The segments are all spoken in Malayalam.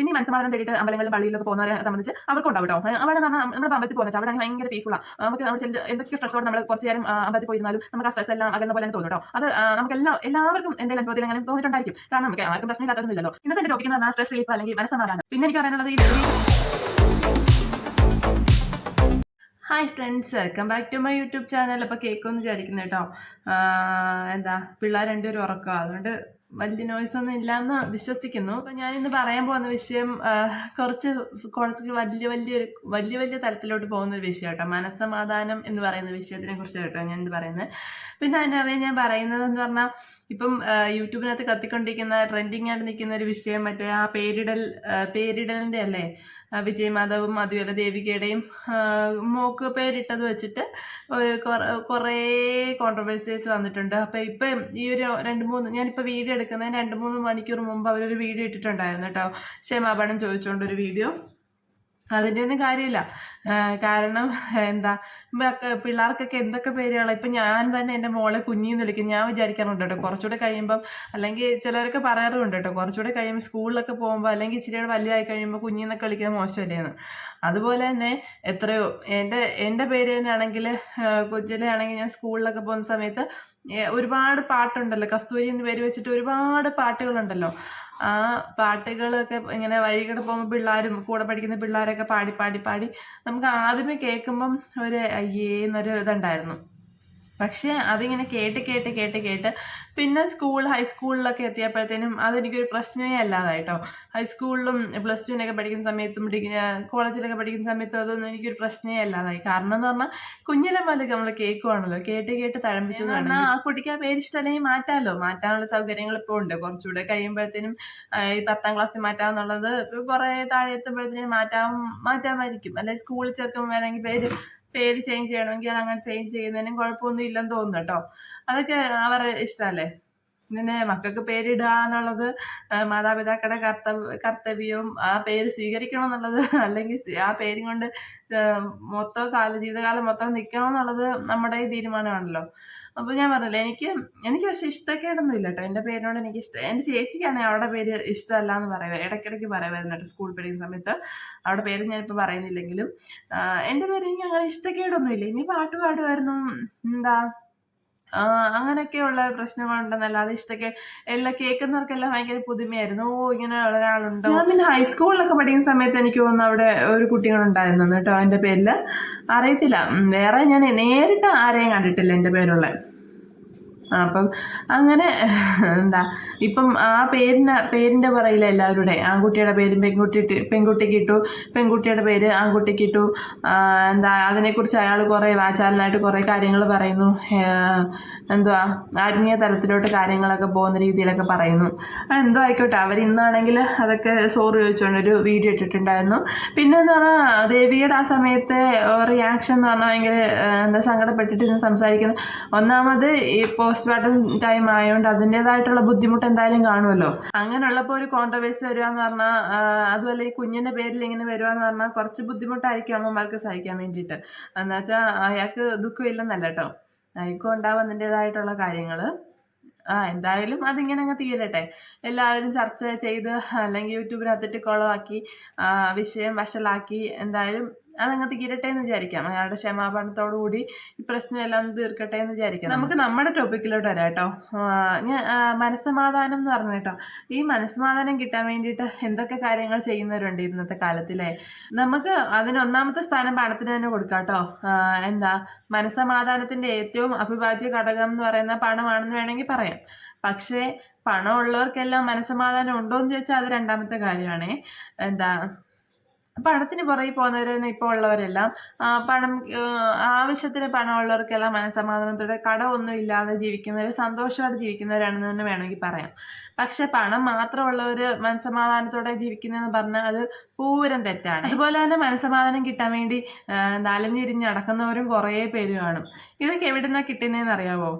പിന്നെ മനസ്സമാധാനം തേടിയിട്ട് അമ്പലങ്ങളിൽ പള്ളിയിലൊക്കെ പോകുന്നവരെ സംബന്ധിച്ച് അവർക്ക് ഉണ്ടാവും കേട്ടോ അവിടെ നമ്മുടെ അമ്പലത്തിൽ പോകുന്നത് അവിടെ ഭയങ്കര പീസ്ഫുള്ളാണ് നമുക്ക് നമ്മൾ എന്തൊക്കെ സ്ട്രെസ്സോടെ നമ്മൾ കുറച്ച് നേരം അമ്പലത്തിൽ പോയിരുന്നാലും നമുക്ക് ആ സ്ട്രെസ് എല്ലാം അകന്ന പോലെ തന്നെ തോന്നും കേട്ടോ അത് നമുക്ക് എല്ലാ എല്ലാവർക്കും എന്തെങ്കിലും അനുഭവത്തിൽ അങ്ങനെ തോന്നിയിട്ടുണ്ടായിരിക്കും. കാരണം നമുക്ക് ആർക്കും പ്രശ്നമില്ലാത്തതൊന്നുമില്ലല്ലോ ഇന്നത്തെ ടോപ്പിക് എന്ന് പറഞ്ഞാൽ സ്ട്രെസ് റിലീഫ് അല്ലെങ്കിൽ മനസ്സമാധാനം. പിന്നെ എനിക്ക് പറയാനുള്ളത് ഈ hi friends welcome back to my YouTube channel അപ്പോൾ കേൾക്കുമെന്ന് വിചാരിക്കുന്നു കേട്ടോ എന്താ പിള്ളേർ രണ്ടുപേരും ഉറക്കുക അതുകൊണ്ട് വലിയ നോയ്സ് ഒന്നും ഇല്ലയെന്ന് വിശ്വസിക്കുന്നു. ഞാൻ ഇന്ന് പറയാൻ പോകുന്ന വിഷയം കുറച്ച് കുറച്ച് വലിയ വലിയ വലിയ വലിയ തലത്തിലോട്ട് പോകുന്ന ഒരു വിഷയം കേട്ടോ. മനസ്സമാധാനം എന്ന് പറയുന്ന വിഷയത്തിനെ കുറിച്ച് കേട്ടോ ഞാൻ ഇത് പറയുന്നത്. പിന്നെ അതിനറിയാൻ ഞാൻ പറയുന്നത് എന്ന് പറഞ്ഞാൽ ഇപ്പം യൂട്യൂബിനകത്ത് കത്തിക്കൊണ്ടിരിക്കുന്ന ട്രെൻഡിങ് ആയിട്ട് നിൽക്കുന്ന ഒരു വിഷയം മറ്റേ ആ പേരിടൽ പേരിടലിന്റെ അല്ലേ? ആ, വിജയ് മാധവും അതുപോലെ ദേവികയുടെയും മോക്ക് പേരിട്ടത് വെച്ചിട്ട് കുറേ കോൺട്രവേഴ്സീസ് വന്നിട്ടുണ്ട്. അപ്പോൾ ഇപ്പം ഈ ഒരു രണ്ട് മൂന്ന് ഞാനിപ്പോൾ വീഡിയോ എടുക്കുന്നതിന് രണ്ട് മൂന്ന് മണിക്കൂർ മുമ്പ് അവരൊരു വീഡിയോ ഇട്ടിട്ടുണ്ടായിരുന്നു കേട്ടോ. ക്ഷമാപണം ചോദിച്ചുകൊണ്ടൊരു വീഡിയോ. അതിന്റെ ഒന്നും കാര്യമില്ല കാരണം എന്താ പിള്ളേർക്കൊക്കെ എന്തൊക്കെ പേരുകളാണ് ഇപ്പം ഞാൻ തന്നെ എന്റെ മോളെ കുഞ്ഞിന്ന് വിളിക്കും. ഞാൻ വിചാരിക്കാറുണ്ട് കേട്ടോ കുറച്ചുകൂടെ കഴിയുമ്പം അല്ലെങ്കിൽ ചിലരൊക്കെ പറയാറുണ്ട് കേട്ടോ കുറച്ചുകൂടെ കഴിയുമ്പോൾ സ്കൂളിലൊക്കെ പോകുമ്പോൾ അല്ലെങ്കിൽ ഇച്ചിരി വലുതായി കഴിയുമ്പോൾ കുഞ്ഞിന്നൊക്കെ വിളിക്കുന്നത് മോശമല്ലേന്ന്. അതുപോലെ തന്നെ എത്രയോ എന്റെ എന്റെ പേര് തന്നെയാണെങ്കിൽ കൊച്ചിലെ ആണെങ്കിൽ ഞാൻ സ്കൂളിലൊക്കെ പോകുന്ന സമയത്ത് ഒരുപാട് പാട്ടുണ്ടല്ലോ. കസ്തൂരി എന്ന് പേര് വെച്ചിട്ട് ഒരുപാട് പാട്ടുകളുണ്ടല്ലോ. ആ പാട്ടുകളൊക്കെ ഇങ്ങനെ വഴികൂടെ പോകുമ്പോൾ പിള്ളേരും കൂടെ പഠിക്കുന്ന പിള്ളേരൊക്കെ പാടി പാടി പാടി. നമുക്ക് ആദ്യമേ കേൾക്കുമ്പം ഒരു അയ്യേ എന്നൊരു ഇതുണ്ടായിരുന്നു. പക്ഷേ അതിങ്ങനെ കേട്ട് കേട്ട് കേട്ട് കേട്ട് പിന്നെ സ്കൂൾ ഹൈസ്കൂളിലൊക്കെ എത്തിയപ്പോഴത്തേനും അതെനിക്കൊരു പ്രശ്നമേ അല്ലാതായിട്ടോ ഹൈസ്കൂളിലും പ്ലസ് ടുവിനൊക്കെ പഠിക്കുന്ന സമയത്തും കോളേജിലൊക്കെ പഠിക്കുന്ന സമയത്തും അതൊന്നും എനിക്കൊരു പ്രശ്നമേ അല്ലാതായി. കാരണം എന്ന് പറഞ്ഞാൽ കുഞ്ഞിലെ മുതൽ നമ്മൾ കേൾക്കുവാണല്ലോ കേട്ട് കേട്ട് തഴമ്പിച്ചു പറഞ്ഞാൽ ആ കുട്ടിക്ക് ആ പേര് ഇഷ്ടമല്ലെങ്കിൽ മാറ്റാമല്ലോ മാറ്റാനുള്ള സൗകര്യങ്ങൾ ഇപ്പോൾ ഉണ്ട്. കുറച്ചുകൂടെ കഴിയുമ്പോഴത്തേനും ഈ പത്താം ക്ലാസ്സിൽ മാറ്റാമെന്നുള്ളത് കുറേ താഴെ എത്തുമ്പോഴത്തേനും മാറ്റാം മാറ്റാമായിരിക്കും. അല്ലെങ്കിൽ സ്കൂളിൽ ചേർക്കുമ്പോൾ വേണമെങ്കിൽ പേര് പേര് ചേഞ്ച് ചെയ്യണമെങ്കിൽ അങ്ങനെ ചേഞ്ച് ചെയ്യുന്നതിനും കുഴപ്പമൊന്നും ഇല്ലെന്ന് തോന്നുന്നു കേട്ടോ. അതൊക്കെ അവരുടെ ഇഷ്ടമല്ലേ? ഇങ്ങനെ മക്കൾക്ക് പേരിടുക എന്നുള്ളത് മാതാപിതാക്കളുടെ കർത്തവ്യ കർത്തവ്യവും ആ പേര് സ്വീകരിക്കണം എന്നുള്ളത് അല്ലെങ്കിൽ ആ പേരും കൊണ്ട് മൊത്തം കാല ജീവിതകാലം മൊത്തം നിൽക്കണം എന്നുള്ളത് നമ്മുടെ ഈ തീരുമാനമാണല്ലോ. അപ്പോൾ ഞാൻ പറഞ്ഞില്ലേ എനിക്ക് എനിക്ക് പക്ഷെ ഇഷ്ടക്കേടൊന്നും ഇല്ല കേട്ടോ എന്റെ പേരിനോട് എനിക്ക് ഇഷ്ടം എന്റെ ചേച്ചിക്കാണെങ്കിൽ അവളുടെ പേര് ഇഷ്ടമല്ല എന്ന് പറയുക ഇടയ്ക്കിടയ്ക്ക് പറയുമായിരുന്നു കേട്ടോ സ്കൂൾ പഠിക്കുന്ന സമയത്ത്. അവളുടെ പേര് ഞാനിപ്പോൾ പറയുന്നില്ലെങ്കിലും എന്റെ എന്റെ പേര് ഇനി അങ്ങനെ ഇഷ്ടക്കേടൊന്നും ഇല്ല. ഇനി പാട്ട് പാടുമായിരുന്നു എന്താ? ആ, അങ്ങനെയൊക്കെയുള്ള പ്രശ്നങ്ങളുണ്ടെന്നല്ലാതെ ഇഷ്ടക്കെ എല്ലാം കേൾക്കുന്നവർക്കെല്ലാം ഭയങ്കര പുതുമയായിരുന്നു. ഓ ഇങ്ങനെ ഒരാളുണ്ടോ? ഞാൻ പിന്നെ ഹൈസ്കൂളിലൊക്കെ പഠിക്കുന്ന സമയത്ത് എനിക്ക് തോന്നുന്നു അവിടെ ഒരു കുട്ടികളുണ്ടായിരുന്നു കേട്ടോ. എന്റെ പേരിൽ അറിയത്തില്ല. വേറെ ഞാൻ നേരിട്ട് ആരെയും കണ്ടിട്ടില്ല എന്റെ പേരുള്ള അപ്പം അങ്ങനെ എന്താ ഇപ്പം ആ പേരിന് പേരിന്റെ പറയില്ല എല്ലാവരുടെ ആൺകുട്ടിയുടെ പേര് പെൺകുട്ടി പെൺകുട്ടിക്ക് ഇട്ടു പെൺകുട്ടിയുടെ പേര് ആൺകുട്ടിക്ക് ഇട്ടു എന്താ അതിനെക്കുറിച്ച് അയാൾ കുറേ വാചാലനായിട്ട് കുറേ കാര്യങ്ങൾ പറയുന്നു എന്തുവാ ആത്മീയ തലത്തിലോട്ട് കാര്യങ്ങളൊക്കെ പോകുന്ന രീതിയിലൊക്കെ പറയുന്നു. എന്തോ ആയിക്കോട്ടെ അവർ ഇന്നാണെങ്കിൽ അതൊക്കെ സോറി ചോദിച്ചുകൊണ്ട് ഒരു വീഡിയോ ഇട്ടിട്ടുണ്ടായിരുന്നു. പിന്നെ എന്ന് പറഞ്ഞാൽ ദേവിയുടെ ആ സമയത്തെ റിയാക്ഷൻ എന്ന് പറഞ്ഞാൽ ഭയങ്കര എന്താ സങ്കടപ്പെട്ടിട്ട് സംസാരിക്കുന്നത് ഒന്നാമത് ഈ പോസ്റ്റ്മോർട്ടം ടൈം ആയതുകൊണ്ട് അതിന്റെതായിട്ടുള്ള ബുദ്ധിമുട്ട് എന്തായാലും കാണുമല്ലോ അങ്ങനെയുള്ളപ്പോൾ ഒരു കോൺട്രവേഴ്സി വരിക എന്ന് പറഞ്ഞാൽ അതുപോലെ ഈ കുഞ്ഞിന്റെ പേരിൽ ഇങ്ങനെ വരിക എന്ന് പറഞ്ഞാൽ കുറച്ച് ബുദ്ധിമുട്ടായിരിക്കും അമ്മമാർക്ക് സഹിക്കാൻ വേണ്ടിയിട്ട്. എന്നുവെച്ചാൽ അയാൾക്ക് ദുഃഖമില്ലെന്നല്ല കേട്ടോ അയാൾക്കും ഉണ്ടാവുന്നതിന്റെതായിട്ടുള്ള കാര്യങ്ങൾ ആ എന്തായാലും അതിങ്ങനെ അങ്ങ് തീരട്ടെ. എല്ലാവരും ചർച്ച ചെയ്ത് അല്ലെങ്കിൽ യൂട്യൂബിനകത്തിട്ട് കുളമാക്കി വിഷയം വഷളാക്കി എന്തായാലും അതങ്ങ് തീരട്ടെ എന്ന് വിചാരിക്കാം. അയാളുടെ ക്ഷമാപണത്തോടു കൂടി ഈ പ്രശ്നമെല്ലാം തീർക്കട്ടെ എന്ന് വിചാരിക്കാം. നമുക്ക് നമ്മുടെ ടോപ്പിക്കിലോട്ട് വരാം കേട്ടോ. ഞാൻ മനസ്സമാധാനം എന്ന് പറഞ്ഞു കേട്ടോ. ഈ മനസ്സമാധാനം കിട്ടാൻ വേണ്ടിയിട്ട് എന്തൊക്കെ കാര്യങ്ങൾ ചെയ്യുന്നവരുണ്ട് ഇന്നത്തെ കാലത്തിലെ? നമുക്ക് അതിന് ഒന്നാമത്തെ സ്ഥാനം പണത്തിന് തന്നെ കൊടുക്കാം കേട്ടോ. എന്താ? മനസ്സമാധാനത്തിന്റെ ഏറ്റവും അഭിഭാജ്യ ഘടകം എന്ന് പറയുന്ന പണമാണെന്ന് വേണമെങ്കിൽ പറയാം. പക്ഷേ പണമുള്ളവർക്കെല്ലാം മനസ്സമാധാനം ഉണ്ടോ എന്ന് ചോദിച്ചാൽ അത് രണ്ടാമത്തെ കാര്യമാണേ. എന്താ? പണത്തിന് പുറകെ പോകുന്നവരെന്ന് ഇപ്പോൾ ഉള്ളവരെല്ലാം പണം ആവശ്യത്തിന് പണമുള്ളവർക്കെല്ലാം മനസ്സമാധാനത്തോടെ കടമൊന്നും ഇല്ലാതെ ജീവിക്കുന്നവർ സന്തോഷമായിട്ട് ജീവിക്കുന്നവരാണെന്ന് തന്നെ വേണമെങ്കിൽ പറയാം. പക്ഷെ പണം മാത്രമുള്ളവർ മനസ്സമാധാനത്തോടെ ജീവിക്കുന്നതെന്ന് പറഞ്ഞാൽ അത് പൂരം തെറ്റാണ്. അതുപോലെ തന്നെ മനസ്സമാധാനം കിട്ടാൻ വേണ്ടി നലഞ്ഞിരിഞ്ഞ് നടക്കുന്നവരും കുറേ പേര് കാണും. ഇതൊക്കെ എവിടെ നിന്നാണ് കിട്ടുന്നതെന്ന് അറിയാവോ?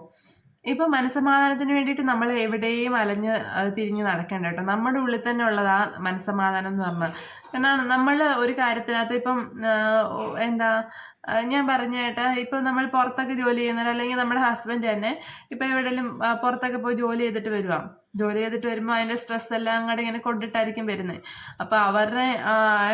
ഇപ്പൊ മനസ്സമാധാനത്തിന് വേണ്ടിയിട്ട് നമ്മൾ എവിടെയും അലഞ്ഞ് തിരിഞ്ഞ് നടക്കേണ്ട കേട്ടോ. നമ്മുടെ ഉള്ളിൽ തന്നെ ഉള്ളതാ മനസ്സമാധാനം എന്ന് പറഞ്ഞാൽ കാരണം നമ്മൾ ഒരു കാര്യത്തിനകത്ത് ഇപ്പം എന്താ ഞാൻ പറഞ്ഞ ഇപ്പൊ നമ്മൾ പുറത്തൊക്കെ ജോലി ചെയ്യുന്നവർ അല്ലെങ്കിൽ നമ്മുടെ ഹസ്ബൻഡ് തന്നെ ഇപ്പൊ എവിടെയെങ്കിലും പുറത്തൊക്കെ പോയി ജോലി ചെയ്തിട്ട് വരുവാ. ജോലി ചെയ്തിട്ട് വരുമ്പോൾ അതിന്റെ സ്ട്രെസ് എല്ലാം അങ്ങോട്ട് ഇങ്ങനെ കൊണ്ടിട്ടായിരിക്കും വരുന്നത് അപ്പൊ അവരുടെ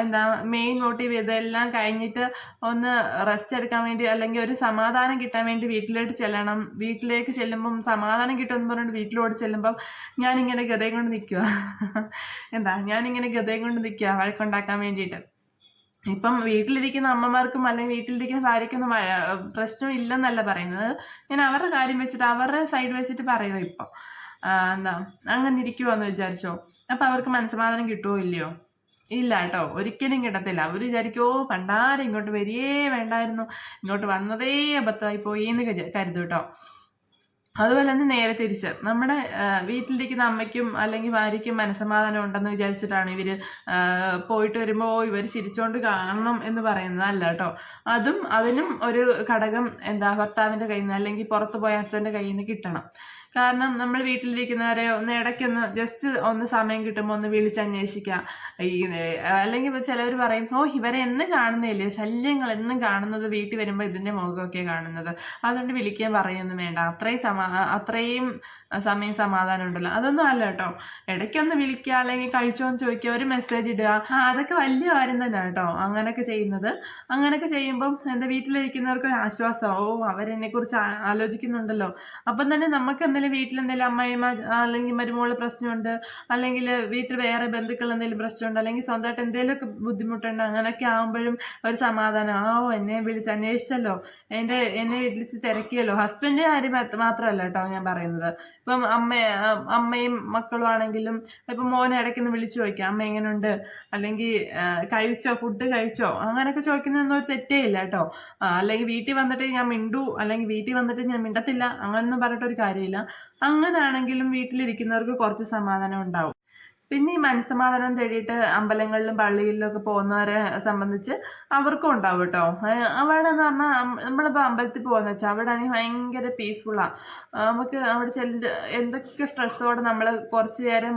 എന്താ മെയിൻ മോട്ടീവ് ഇതെല്ലാം കഴിഞ്ഞിട്ട് ഒന്ന് റെസ്റ്റ് എടുക്കാൻ വേണ്ടി അല്ലെങ്കിൽ ഒരു സമാധാനം കിട്ടാൻ വേണ്ടി വീട്ടിലോട്ട് ചെല്ലണം. വീട്ടിലേക്ക് ചെല്ലുമ്പം സമാധാനം കിട്ടുമെന്ന് പറഞ്ഞിട്ട് വീട്ടിലോട്ട് ചെല്ലുമ്പം ഞാനിങ്ങനെ ഗതയും കൊണ്ട് നിൽക്കുക എന്താ ഞാനിങ്ങനെ ഗതയും കൊണ്ട് നിൽക്കുക വഴക്കുണ്ടാക്കാൻ വേണ്ടിയിട്ട്. ഇപ്പം വീട്ടിലിരിക്കുന്ന അമ്മമാർക്കും അല്ലെങ്കിൽ വീട്ടിലിരിക്കുന്ന ഭാര്യയ്ക്കൊന്നും വഴ- പ്രശ്നം ഇല്ലെന്നല്ല പറയുന്നത്. ഞാൻ അവരുടെ കാര്യം വെച്ചിട്ട് അവരുടെ സൈഡ് വെച്ചിട്ട് പറയുക ഇപ്പം. എന്താ അങ്ങനെ ഇരിക്കുവാന്ന് വിചാരിച്ചോ? അപ്പം അവർക്ക് മനസ്സമാധാനം കിട്ടുമോ ഇല്ലയോ? ഇല്ല കേട്ടോ ഒരിക്കലും കിട്ടത്തില്ല. അവർ വിചാരിക്കോ പണ്ടാരം ഇങ്ങോട്ട് വരികയേ വേണ്ടായിരുന്നു. ഇങ്ങോട്ട് വന്നതേ അബദ്ധമായി പോയി എന്ന് കരുതും കേട്ടോ. അതുപോലെ തന്നെ നേരെ തിരിച്ച്. നമ്മുടെ വീട്ടിലിരിക്കുന്ന അമ്മയ്ക്കും അല്ലെങ്കിൽ ഭാര്യയ്ക്കും മനസ്സമാധാനം ഉണ്ടെന്ന് വിചാരിച്ചിട്ടാണ് ഇവർ പോയിട്ട് വരുമ്പോൾ ഇവർ ചിരിച്ചുകൊണ്ട് കാണണം എന്ന് പറയുന്നത് അല്ല കേട്ടോ. അതും അതിനും ഒരു ഘടകം എന്താ ഭർത്താവിന്റെ കയ്യിൽ നിന്ന് അല്ലെങ്കിൽ പുറത്ത് പോയ അച്ഛന്റെ കയ്യിൽ നിന്ന് കിട്ടണം. കാരണം നമ്മൾ വീട്ടിലിരിക്കുന്നവരെ ഒന്ന് ഇടയ്ക്കൊന്ന് ജസ്റ്റ് ഒന്ന് സമയം കിട്ടുമ്പോൾ ഒന്ന് വിളിച്ചന്വേഷിക്കുക ഈ അല്ലെങ്കിൽ ഇപ്പോൾ ചിലവർ പറയും ഓ ഇവരെ എന്നും കാണുന്നില്ലേ? ശല്യങ്ങൾ എന്നും കാണുന്നത് വീട്ടിൽ വരുമ്പോൾ ഇതിന്റെ മുഖമൊക്കെ കാണുന്നത്. അതുകൊണ്ട് വിളിക്കാൻ പറയുന്നു വേണ്ട. അത്രയും സമാ അത്രയും സമയം സമാധാനം ഉണ്ടല്ലോ അതൊന്നും അല്ല കേട്ടോ. ഇടയ്ക്കൊന്ന് വിളിക്കുക അല്ലെങ്കിൽ കഴിച്ചോന്ന് ചോദിക്കുക ഒരു മെസ്സേജ് ഇടുക. അതൊക്കെ വലിയ കാര്യം തന്നെ കേട്ടോ. അങ്ങനെയൊക്കെ ചെയ്യുന്നത്. അങ്ങനെയൊക്കെ ചെയ്യുമ്പം എന്റെ വീട്ടിലിരിക്കുന്നവർക്ക് ഒരു ആശ്വാസം. ഓ അവരെന്നെ കുറിച്ച് ആലോചിക്കുന്നുണ്ടല്ലോ. അപ്പം തന്നെ നമുക്ക് എന്തെങ്കിലും വീട്ടിൽ എന്തെങ്കിലും അമ്മയമ്മ അല്ലെങ്കിൽ മരുമോൾ പ്രശ്നമുണ്ട് അല്ലെങ്കിൽ വീട്ടിൽ വേറെ ബന്ധുക്കൾ എന്തെങ്കിലും പ്രശ്നമുണ്ട് അല്ലെങ്കിൽ സ്വന്തമായിട്ട് എന്തെങ്കിലുമൊക്കെ ബുദ്ധിമുട്ടുണ്ട് അങ്ങനെയൊക്കെ ആകുമ്പോഴും ഒരു സമാധാനം. ആ ഓ എന്നെ വിളിച്ച് അന്വേഷിച്ചല്ലോ. എന്റെ എന്നെ വിളിച്ച് തിരക്കിയല്ലോ. ഹസ്ബൻഡിന്റെ കാര്യം മാത്ര- മാത്രമല്ല കേട്ടോ ഞാൻ പറയുന്നത്. ഇപ്പം അമ്മ അമ്മയും മക്കളും ആണെങ്കിലും ഇപ്പം മോനെ ഇടയ്ക്കൊന്ന് വിളിച്ചു ചോദിക്കാം. അമ്മ എങ്ങനെയുണ്ട് അല്ലെങ്കിൽ കഴിച്ചോ? ഫുഡ് കഴിച്ചോ? അങ്ങനെയൊക്കെ ചോദിക്കുന്നതൊന്നും ഒരു തെറ്റേ ഇല്ല കേട്ടോ. അല്ലെങ്കിൽ വീട്ടിൽ വന്നിട്ട് ഞാൻ മിണ്ടു അല്ലെങ്കിൽ വീട്ടിൽ വന്നിട്ട് ഞാൻ മിണ്ടത്തില്ല അങ്ങനൊന്നും പറഞ്ഞിട്ടൊരു കാര്യമില്ല. അങ്ങനാണെങ്കിലും വീട്ടിലിരിക്കുന്നവർക്ക് കുറച്ച് സമാധാനം ഉണ്ടാവും. പിന്നെ ഈ മനസ്സമാധാനം തേടിയിട്ട് അമ്പലങ്ങളിലും പള്ളികളിലും ഒക്കെ പോകുന്നവരെ സംബന്ധിച്ച് അവർക്കും ഉണ്ടാവും കേട്ടോ. അവിടെ എന്ന് പറഞ്ഞാൽ നമ്മളിപ്പോൾ അമ്പലത്തിൽ പോകുന്ന വെച്ചാൽ അവിടെ ആണെങ്കിൽ ഭയങ്കര പീസ്ഫുള്ളാണ് നമുക്ക് അവിടെ ചെല്ല എന്തൊക്കെ സ്ട്രെസ്സോടെ നമ്മൾ കുറച്ച് നേരം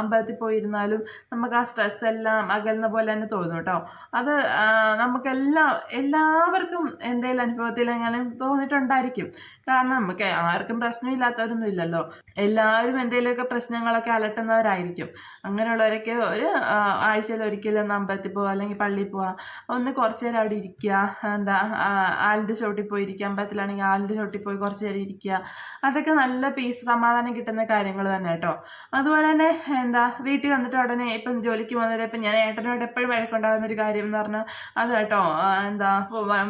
അമ്പലത്തിൽ പോയിരുന്നാലും നമുക്ക് ആ സ്ട്രെസ് എല്ലാം അകലുന്ന പോലെ തന്നെ തോന്നും കേട്ടോ. അത് നമുക്കെല്ലാം എല്ലാവർക്കും എന്തെങ്കിലും അനുഭവത്തിൽ എങ്ങനെ തോന്നിയിട്ടുണ്ടായിരിക്കും. കാരണം നമുക്ക് ആർക്കും പ്രശ്നമില്ലാത്തവരൊന്നും ഇല്ലല്ലോ. എല്ലാവരും എന്തെങ്കിലുമൊക്കെ പ്രശ്നങ്ങളൊക്കെ അലട്ടുന്നവരായിരിക്കും. അങ്ങനെയുള്ളവരൊക്കെ ഒരു ആഴ്ചയിൽ ഒരിക്കലും ഒന്ന് അമ്പലത്തിൽ പോവുക അല്ലെങ്കിൽ പള്ളിയിൽ പോവുക. ഒന്ന് കുറച്ച് നേരം അവിടെ ഇരിക്കുക. എന്താ ആലിന്റെ ചോട്ടിൽ പോയി ഇരിക്കുക അമ്പലത്തിലാണെങ്കിൽ ആലിന്റെ ചോട്ടിൽ പോയി കുറച്ച് നേരം ഇരിക്കുക. അതൊക്കെ നല്ല പീസ് സമാധാനം കിട്ടുന്ന കാര്യങ്ങൾ തന്നെ കേട്ടോ. അതുപോലെ തന്നെ എന്താ വീട്ടിൽ വന്നിട്ട് ഉടനെ ഇപ്പം ജോലിക്ക് വന്നിട്ട് ഇപ്പം ഞാൻ ഏട്ടനോട് എപ്പോഴും വഴക്കുണ്ടാകുന്ന ഒരു കാര്യം എന്ന് പറഞ്ഞാൽ അത് കേട്ടോ എന്താ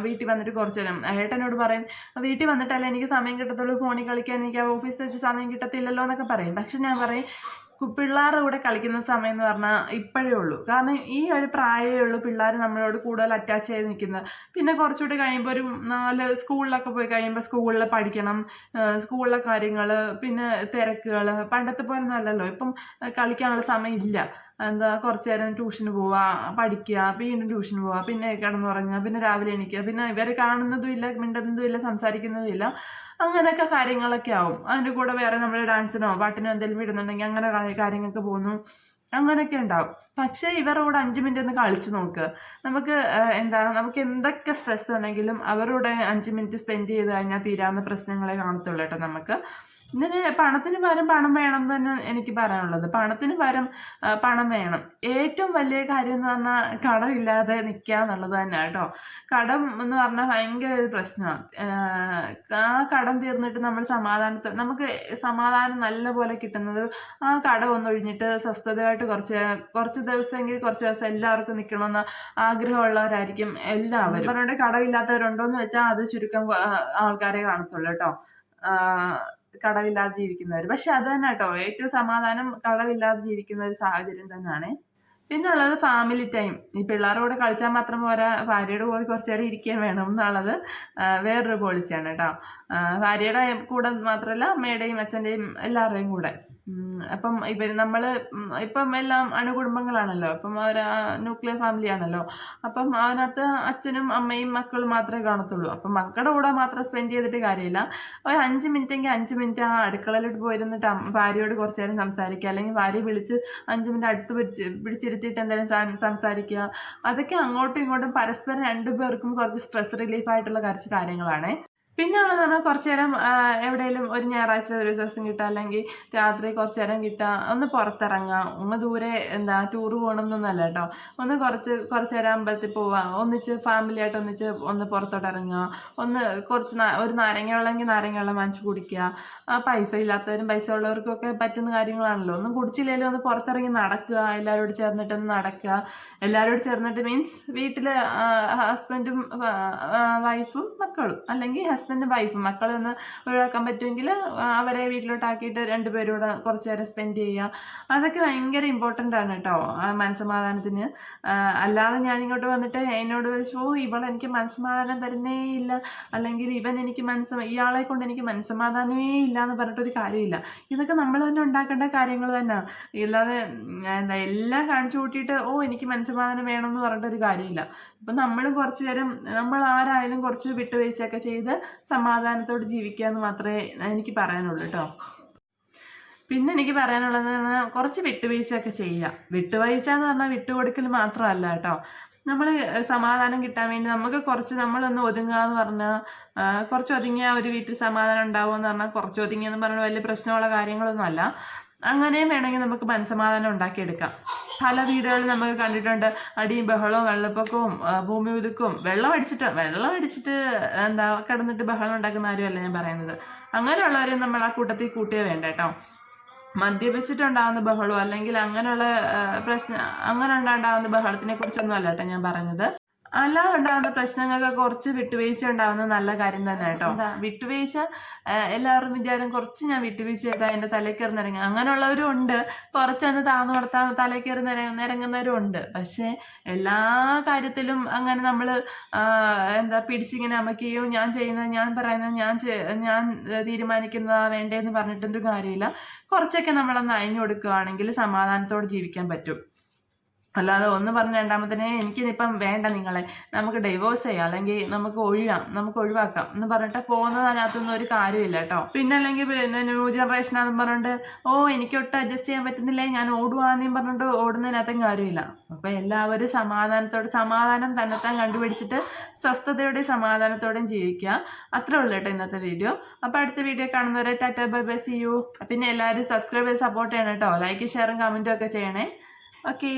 വീട്ടിൽ വന്നിട്ട് കുറച്ച് നേരം. ഏട്ടനോട് പറയും വീട്ടിൽ വന്നിട്ടല്ലേ എനിക്ക് സമയം കിട്ടത്തുള്ളൂ? ഫോണിൽ കളിക്കാൻ എനിക്ക് ഓഫീസിൽ വെച്ച് സമയം കിട്ടത്തില്ലല്ലോ എന്നൊക്കെ പറയും. പക്ഷെ ഞാൻ പറയും പിള്ളേരുടെ കൂടെ കളിക്കുന്ന സമയം എന്ന് പറഞ്ഞാൽ ഇപ്പോഴേ ഉള്ളൂ. കാരണം ഈ ഒരു പ്രായമേ ഉള്ളൂ പിള്ളേർ നമ്മളോട് കൂടുതൽ അറ്റാച്ച് ചെയ്ത് നിൽക്കുന്നത്. പിന്നെ കുറച്ചുകൂടി കഴിയുമ്പോൾ ഒരു നാല് സ്കൂളിലൊക്കെ പോയി കഴിയുമ്പോൾ സ്കൂളിൽ പഠിക്കണം സ്കൂളിലെ കാര്യങ്ങൾ പിന്നെ തിരക്കുകൾ പണ്ടത്തെ പോലെ അല്ലല്ലോ. ഇപ്പം കളിക്കാനുള്ള സമയം ഇല്ല. എന്താ കുറച്ച് നേരം ട്യൂഷന് പോവുക പഠിക്കുക വീണ്ടും ട്യൂഷന് പോവുക പിന്നെ കിടന്നുറങ്ങുക പിന്നെ രാവിലെ എണീക്കുക പിന്നെ ഇവരെ കാണുന്നതും ഇല്ല മിണ്ടുന്നതും ഇല്ല സംസാരിക്കുന്നതും ഇല്ല. അങ്ങനെയൊക്കെ കാര്യങ്ങളൊക്കെ ആവും. അതിന്റെ കൂടെ വേറെ നമ്മൾ ഡാൻസിനോ പാട്ടിനോ എന്തെങ്കിലും വിടുന്നുണ്ടെങ്കിൽ അങ്ങനെ കാര്യങ്ങൾക്ക് പോകുന്നു. അങ്ങനെയൊക്കെ ഉണ്ടാവും. പക്ഷേ ഇവരോട് അഞ്ച് മിനിറ്റ് ഒന്ന് കളിച്ചു നോക്ക്. നമുക്ക് എന്താ നമുക്ക് എന്തൊക്കെ സ്ട്രെസ് ഉണ്ടെങ്കിലും അവരോട് അഞ്ച് മിനിറ്റ് സ്പെൻഡ് ചെയ്ത് കഴിഞ്ഞാൽ തീരാവുന്ന പ്രശ്നങ്ങളെ കാണത്തുള്ളൂ കേട്ടോ നമുക്ക്. ഇതിന് പണത്തിന് പകരം പണം വേണം എന്ന് തന്നെ എനിക്ക് പറയാനുള്ളത്. പണത്തിന് പകരം പണം വേണം. ഏറ്റവും വലിയ കാര്യം എന്ന് പറഞ്ഞാൽ കടമില്ലാതെ നിൽക്കുക എന്നുള്ളത് തന്നെ കേട്ടോ. കടം എന്ന് പറഞ്ഞാൽ ഭയങ്കര ഒരു പ്രശ്നമാണ് ആ കടം തീർന്നിട്ട് നമ്മൾ സമാധാനത്തെ നമുക്ക് സമാധാനം നല്ല പോലെ കിട്ടുന്നത് ആ കടം ഒന്നൊഴിഞ്ഞിട്ട് സ്വസ്ഥതയായിട്ട് കുറച്ച് കുറച്ച് ദിവസമെങ്കിൽ കുറച്ച് ദിവസം എല്ലാവർക്കും നിൽക്കണമെന്ന് ആഗ്രഹമുള്ളവരായിരിക്കും എല്ലാവരും. പറഞ്ഞ കടമില്ലാത്തവരുണ്ടോ എന്ന് വെച്ചാൽ അത് ചുരുക്കം ആൾക്കാരെ കാണത്തുള്ളൂ കേട്ടോ. കടവില്ലാതെ കടമില്ലാതെ ജീവിക്കുന്നവർ പക്ഷെ അത് തന്നെ കേട്ടോ. ഏറ്റവും സമാധാനം കടവില്ലാതെ ജീവിക്കുന്ന ഒരു സാഹചര്യം തന്നെയാണ്. പിന്നെ ഉള്ളത് ഫാമിലി ടൈം ഈ പിള്ളേരുടെ കൂടെ കളിച്ചാൽ മാത്രം പോരാ ഭാര്യയുടെ കൂടെ കുറച്ച് നേരം ഇരിക്കാൻ വേണം എന്നുള്ളത് വേറൊരു പോളിസിയാണ് കേട്ടോ. ഭാര്യയുടെ കൂടെ മാത്രമല്ല അമ്മയുടെയും അച്ഛന്റെയും എല്ലാവരുടെയും കൂടെ. ഉം, അപ്പം ഇവർ നമ്മൾ ഇപ്പം എല്ലാം അണുകുടുംബങ്ങളാണല്ലോ. അപ്പം അവർ ന്യൂക്ലിയർ ഫാമിലി ആണല്ലോ. അപ്പം അതിനകത്ത് അച്ഛനും അമ്മയും മക്കളും മാത്രമേ കാണത്തുള്ളൂ. അപ്പം മക്കളുടെ കൂടെ മാത്രം സ്പെൻഡ് ചെയ്തിട്ട് കാര്യമില്ല. ഒരു അഞ്ച് മിനിറ്റെങ്കിൽ അഞ്ച് മിനിറ്റ് ആ അടുക്കളയിലോട്ട് പോയിരുന്നിട്ട് ഭാര്യയോട് കുറച്ച് നേരം സംസാരിക്കുക. അല്ലെങ്കിൽ ഭാര്യ വിളിച്ച് അഞ്ച് മിനിറ്റ് അടുത്ത് പിടിച്ച് പിടിച്ചിരുത്തിയിട്ട് എന്തെങ്കിലും സംസാരിക്കുക. അതൊക്കെ അങ്ങോട്ടും ഇങ്ങോട്ടും പരസ്പരം രണ്ടുപേർക്കും കുറച്ച് സ്ട്രെസ് റിലീഫായിട്ടുള്ള കുറച്ച് കാര്യങ്ങളാണ്. പിന്നെ ഉള്ളതെന്ന് പറഞ്ഞാൽ കുറച്ച് നേരം എവിടെയെങ്കിലും ഒരു ഞായറാഴ്ച ഒരു ദിവസം കിട്ടുക അല്ലെങ്കിൽ രാത്രി കുറച്ച് നേരം കിട്ടുക ഒന്ന് പുറത്തിറങ്ങുക ഒന്ന് ദൂരെ എന്താ ടൂർ പോകണം എന്നൊന്നുമല്ല കേട്ടോ ഒന്ന് കുറച്ച് കുറച്ച് നേരം അമ്പലത്തിൽ പോവുക ഒന്നിച്ച് ഫാമിലിയായിട്ട് ഒന്നിച്ച് ഒന്ന് പുറത്തോട്ട് ഇറങ്ങുക ഒന്ന് കുറച്ച് ഒരു നാരങ്ങ വെള്ളമെങ്കിൽ നാരങ്ങ വെള്ളം വാങ്ങിച്ച് കുടിക്കുക പൈസ ഇല്ലാത്തവരും പൈസ ഉള്ളവർക്കൊക്കെ പറ്റുന്ന കാര്യങ്ങളാണല്ലോ. ഒന്നും കുടിച്ചില്ലെങ്കിലും ഒന്ന് പുറത്തിറങ്ങി നടക്കുക എല്ലാവരോട് ചേർന്നിട്ട് ഒന്ന് നടക്കുക എല്ലാവരോട് ചേർന്നിട്ട് മീൻസ് വീട്ടിൽ ഹസ്ബൻഡും വൈഫും മക്കളും അല്ലെങ്കിൽ ഹസ്ബൻഡും വൈഫും മക്കളെ ഒന്ന് ഒഴിവാക്കാൻ പറ്റുമെങ്കിൽ അവരെ വീട്ടിലോട്ടാക്കിയിട്ട് രണ്ടുപേരും കൂടെ കുറച്ച് നേരം സ്പെൻഡ് ചെയ്യുക. അതൊക്കെ ഭയങ്കര ഇമ്പോർട്ടന്റ് ആണ് കേട്ടോ മനസ്സമാധാനത്തിന്. അല്ലാതെ ഞാനിങ്ങോട്ട് വന്നിട്ട് എന്നോട് വിളിച്ചു എനിക്ക് മനസ്സമാധാനം തരുന്നേ ഇല്ല. അല്ലെങ്കിൽ ഇവൻ എനിക്ക് മനസ്സ ഇയാളെ കൊണ്ട് എനിക്ക് മനസ്സമാധാനമേ ഇല്ല എന്ന് പറഞ്ഞിട്ടൊരു കാര്യമില്ല. ഇതൊക്കെ നമ്മൾ തന്നെ ഉണ്ടാക്കേണ്ട കാര്യങ്ങൾ തന്നെ. ഇല്ലാതെ എന്താ എല്ലാം കാണിച്ചു കൂട്ടിയിട്ട് ഓ എനിക്ക് മനസ്സമാധാനം വേണം എന്ന് പറഞ്ഞിട്ടൊരു കാര്യമില്ല. അപ്പം നമ്മൾ കുറച്ച് നേരം നമ്മൾ ആരായാലും കുറച്ച് വിട്ടുവീഴ്ചയൊക്കെ ചെയ്ത് സമാധാനത്തോട് ജീവിക്കുക എന്ന് മാത്രമേ എനിക്ക് പറയാനുള്ളൂ കേട്ടോ പിന്നെ എനിക്ക് പറയാനുള്ളത് കുറച്ച് വിട്ടുവീഴ്ചയൊക്കെ ചെയ്യുക വിട്ടുവീഴ്ച എന്ന് പറഞ്ഞാൽ വിട്ടുകൊടുക്കൽ മാത്രമല്ല കേട്ടോ നമ്മൾ സമാധാനം കിട്ടാൻ വേണ്ടി നമുക്ക് കുറച്ച് നമ്മളൊന്ന് ഒതുങ്ങുക എന്ന് പറഞ്ഞാൽ കുറച്ച് ഒതുങ്ങിയ ഒരു വീട്ടിൽ സമാധാനം ഉണ്ടാവുമെന്ന് പറഞ്ഞാൽ കുറച്ച് ഒതുങ്ങിയെന്ന് പറഞ്ഞാൽ വലിയ പ്രശ്നമുള്ള കാര്യങ്ങളൊന്നുമല്ല. അങ്ങനെയും വേണമെങ്കിൽ നമുക്ക് മനസ്സമാധാനം ഉണ്ടാക്കിയെടുക്കാം. പല വീടുകളിൽ നമുക്ക് കണ്ടിട്ടുണ്ട് അടിയും ബഹളവും വെള്ളപ്പൊക്കവും ഭൂമി ഉതുക്കും വെള്ളം അടിച്ചിട്ട് വെള്ളം അടിച്ചിട്ട് എന്താ കിടന്നിട്ട് ബഹളം ഉണ്ടാക്കുന്ന ആരുമല്ല ഞാൻ പറയുന്നത്. അങ്ങനെയുള്ളവരെയും നമ്മൾ ആ കൂട്ടത്തിൽ കൂട്ടിയേ വേണ്ട കേട്ടോ. മദ്യപിച്ചിട്ടുണ്ടാകുന്ന ബഹളവും അല്ലെങ്കിൽ അങ്ങനെയുള്ള പ്രശ്നം അങ്ങനെ ഉണ്ടാകുന്ന ബഹളത്തിനെ കുറിച്ചൊന്നും അല്ല കേട്ടോ ഞാൻ പറഞ്ഞത്. അല്ലാതെ ഉണ്ടാകുന്ന പ്രശ്നങ്ങളൊക്കെ കുറച്ച് വിട്ടുവീഴ്ച ഉണ്ടാകുന്നത് നല്ല കാര്യം തന്നെ കേട്ടോ. വിട്ടുവീഴ്ച എല്ലാവരും വിചാരം കുറച്ച് ഞാൻ വിട്ടുവീഴ്ച ചെയ്താൽ എന്റെ തലയിൽ കയറി നിരങ്ങും. അങ്ങനെയുള്ളവരും ഉണ്ട്. കുറച്ചൊന്ന് താന്നു കൊടുത്താൽ തലയിൽ കയറി നിരങ്ങുന്നവരും ഉണ്ട്. പക്ഷെ എല്ലാ കാര്യത്തിലും അങ്ങനെ നമ്മൾ എന്താ പിടിച്ചിങ്ങനെ അമയ്ക്കുകയോ ഞാൻ ചെയ്യുന്നത് ഞാൻ പറയുന്നത് ഞാൻ ഞാൻ തീരുമാനിക്കുന്നതാ വേണ്ടതെന്ന് പറഞ്ഞിട്ടൊരു കാര്യമില്ല. കുറച്ചൊക്കെ നമ്മളൊന്ന് അയഞ്ഞു കൊടുക്കുകയാണെങ്കിൽ സമാധാനത്തോടെ ജീവിക്കാൻ പറ്റും. അല്ലാതെ ഒന്ന് പറഞ്ഞ രണ്ടാമത്തേനെ എനിക്കിതിപ്പം വേണ്ട നിങ്ങളെ. നമുക്ക് ഡൈവോഴ്സ് ചെയ്യാം. അല്ലെങ്കിൽ നമുക്ക് ഒഴിയാം. നമുക്ക് ഒഴിവാക്കാം എന്ന് പറഞ്ഞിട്ട് പോകുന്നത് അതിനകത്തൊന്നും ഒരു കാര്യമില്ല കേട്ടോ. പിന്നെ അല്ലെങ്കിൽ പിന്നെ ന്യൂ ജനറേഷൻ ആണെന്ന് പറഞ്ഞിട്ട് ഓ എനിക്ക് ഒട്ടും അഡ്ജസ്റ്റ് ചെയ്യാൻ പറ്റുന്നില്ല? ഞാൻ ഓടുവാന്നേം പറഞ്ഞിട്ട് ഓടുന്നതിനകത്തും കാര്യമില്ല. അപ്പോൾ എല്ലാവരും സമാധാനത്തോടെ സമാധാനം തന്നെത്താൻ കണ്ടുപിടിച്ചിട്ട് സ്വസ്ഥതയോടെയും സമാധാനത്തോടെയും ജീവിക്കുക. അത്രേ ഉള്ളൂ കേട്ടോ ഇന്നത്തെ വീഡിയോ അപ്പോൾ അടുത്ത വീഡിയോ കാണുന്നവരെ tata bye bye see you പിന്നെ എല്ലാവരും സബ്സ്ക്രൈബ് ചെയ്ത് സപ്പോർട്ട് ചെയ്യണം കേട്ടോ. ലൈക്ക് ഷെയറും കമന്റും ഒക്കെ ചെയ്യണേ. ഓക്കേ